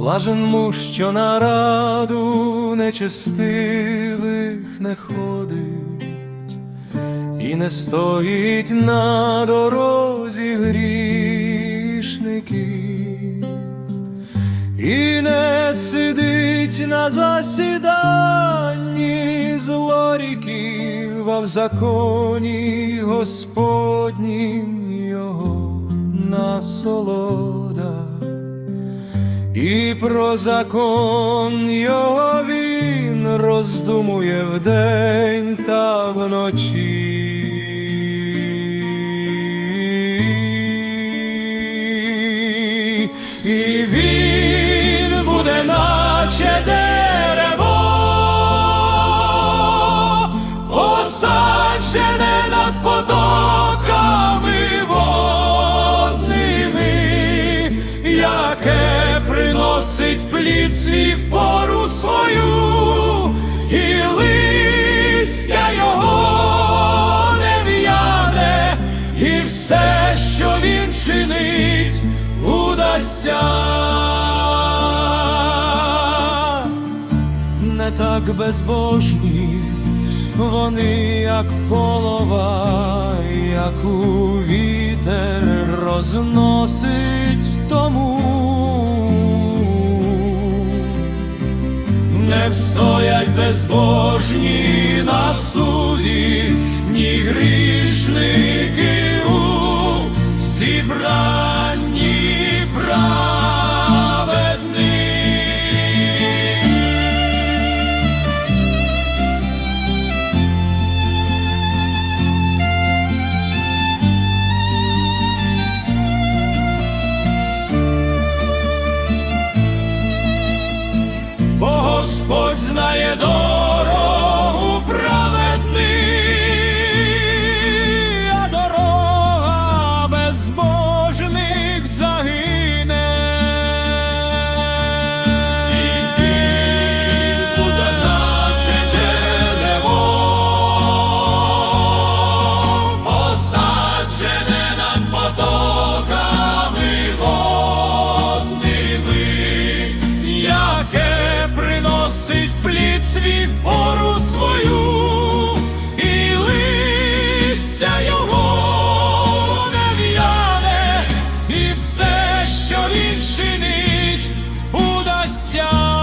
Блажен муж, що на раду нечестивих не ходить, і не стоїть на дорозі грішників, і не сидить на засіданні злоріків, а в законі Господнім його насолода. І про закон його він роздумує вдень та вночі. І він буде наче дерево, плід в пору свою, і листя його не в'яне, і все, що він чинить, удасться. Не так безбожні, вони як полова, як у вітер розносить тому. Не встоять безбожні на суді, ні грішники носить плід свій в пору свою, і листя його не в'яне, і все, що він чинить, удасться.